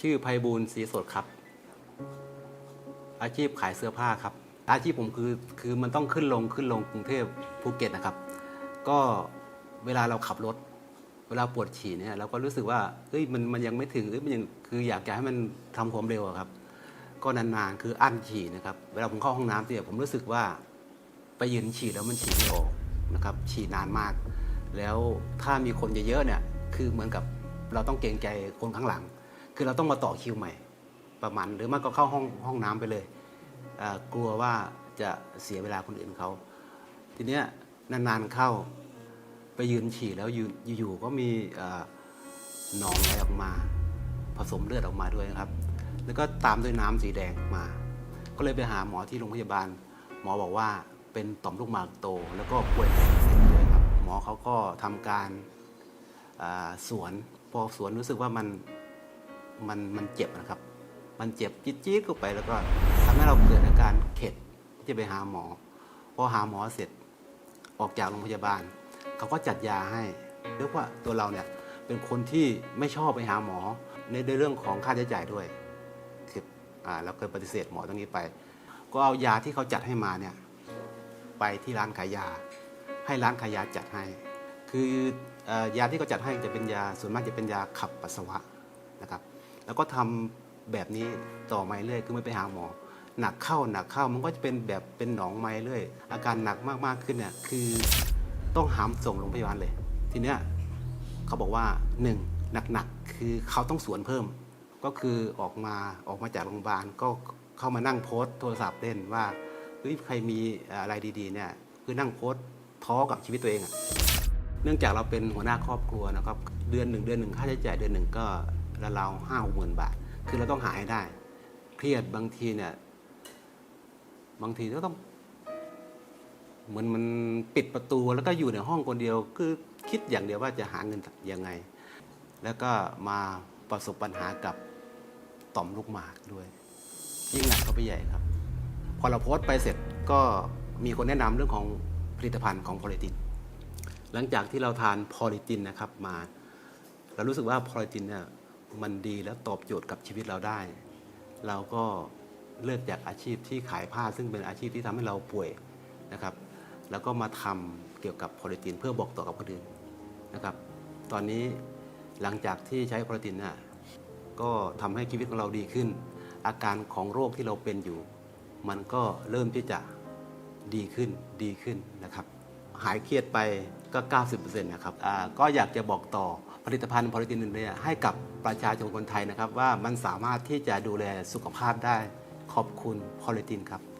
ชื่อไพบูลย์ศรีสดครับ อาชีพขายเสื้อผ้าครับ อาชีพผมคือคือมันต้องขึ้นลงขึ้นลงกรุงเทพภูเก็ตนะครับ ก็เวลาเราขับรถ เวลาปวดฉี่เนี่ยเราก็รู้สึกว่าเอ้ยมันมันยังไม่ถึงเอ้ยมันยังคืออยากจะให้มันทำความเร็วครับ ก็นานๆคืออั้นฉี่นะครับ เวลาผมเข้าห้องน้ำเนี่ยผมรู้สึกว่าไปยืนฉี่แล้วมันฉี่ไม่ออกนะครับฉี่นานมาก แล้วถ้ามีคนเยอะๆเนี่ยคือเหมือนกับเราต้องเกรงใจคนข้างหลัง คือเราต้องมาต่อคิวใหม่ประมาณหรือไม่ก็เข้าห้องห้องน้ำไปเลยกลัวว่าจะเสียเวลาคนอื่นเขา ทีเนี้ยนานๆเข้าไปยืนฉี่แล้วยืนอยู่ๆก็มีหนองไหลออกมา ผสมเลือดออกมาด้วยนะครับ แล้วก็ตามด้วยน้ำสีแดงมา ก็เลยไปหาหมอที่โรงพยาบาล หมอบอกว่าเป็นต่อมลูกหมากโต แล้วก็ป่วยเป็นเส้นด้วยครับ หมอเขาก็ทำการสวนพอสวนรู้สึกว่ามัน มันมันเจ็บนะครับ มันเจ็บจี๊ดๆเข้าไปแล้วก็ทำให้เราเกิดอาการเข็ดที่จะไปหาหมอพอหาหมอเสร็จออกจากโรงพยาบาล เขาก็จัดยาให้เรียกว่าตัวเราเนี่ยเป็นคนที่ไม่ชอบไปหาหมอในเรื่องของค่าใช้จ่ายด้วยคืออ่าเราเคยปฏิเสธหมอตรงนี้ไป ก็เอายาที่เขาจัดให้มาเนี่ยไปที่ร้านขายยา ให้ร้านขายยาจัดให้ คืออยาที่เขาจัดให้จะเป็นยาส่วนมากจะเป็นยาขับปัสสาวะนะครับ แล้วก็ทำแบบนี้ต่อมาเรื่อยคือไม่ไปหาหมอ หนักเข้าหนักเข้ามันก็จะเป็นแบบเป็นหนองไม้เรื่อยอาการหนักมากๆขึ้นเนี่ยคือต้องหามส่งโรงพยาบาลเลย ทีเนี้ยเขาบอกว่าหนึ่งหนักๆคือเขาต้องสวนเพิ่ม ก็คือออกมาออกมาจากโรงพยาบาลก็เข้ามานั่งโพสต์โทรศัพท์เล่นว่าเฮ้ยใครมีอะไรดีๆเนี่ยคือนั่งโพสต์ท้อกับชีวิตตัวเองอะเนื่องจากเราเป็นหัวหน้าครอบครัวนะครับ เดือนหนึ่งเดือนหนึ่งค่าใช้จ่ายเดือนหนึ่งก็ ราวๆห้าหกหมื่นบาท คือเราต้องหาให้ได้ เครียดบางทีเนี่ย บางทีก็ต้อง เหมือนมันปิดประตูแล้วก็อยู่ในห้องคนเดียว คือคิดอย่างเดียวว่าจะหาเงินยังไง แล้วก็มาประสบปัญหากับต่อมลูกหมากด้วยยิ่งหนักเข้าไปใหญ่ครับ พอเราโพสต์ไปเสร็จก็มีคนแนะนำเรื่องของผลิตภัณฑ์ของพอลิติน หลังจากที่เราทานพอลิตินนะครับมา เรารู้สึกว่าพอลิตินเนี่ย มันดีและตอบโจทย์กับชีวิตเราได้ เราก็เลิกจากอาชีพที่ขายผ้าซึ่งเป็นอาชีพที่ทำให้เราป่วยนะครับ แล้วก็มาทำเกี่ยวกับพลิตินเพื่อบอกต่อกับคนอื่นนะครับ ตอนนี้หลังจากที่ใช้พลิตินน่ะก็ทำให้ชีวิตของเราดีขึ้น อาการของโรคที่เราเป็นอยู่ มันก็เริ่มที่จะดีขึ้นดีขึ้นนะครับ หายเครียดไป ก็ 90%นะครับอ่าก็อยากจะบอกต่อผลิตภัณฑ์พอลิตินเนี่ยให้กับประชาชนคนไทยนะครับ ว่ามันสามารถที่จะดูแลสุขภาพได้ขอบคุณพอลิตินครับ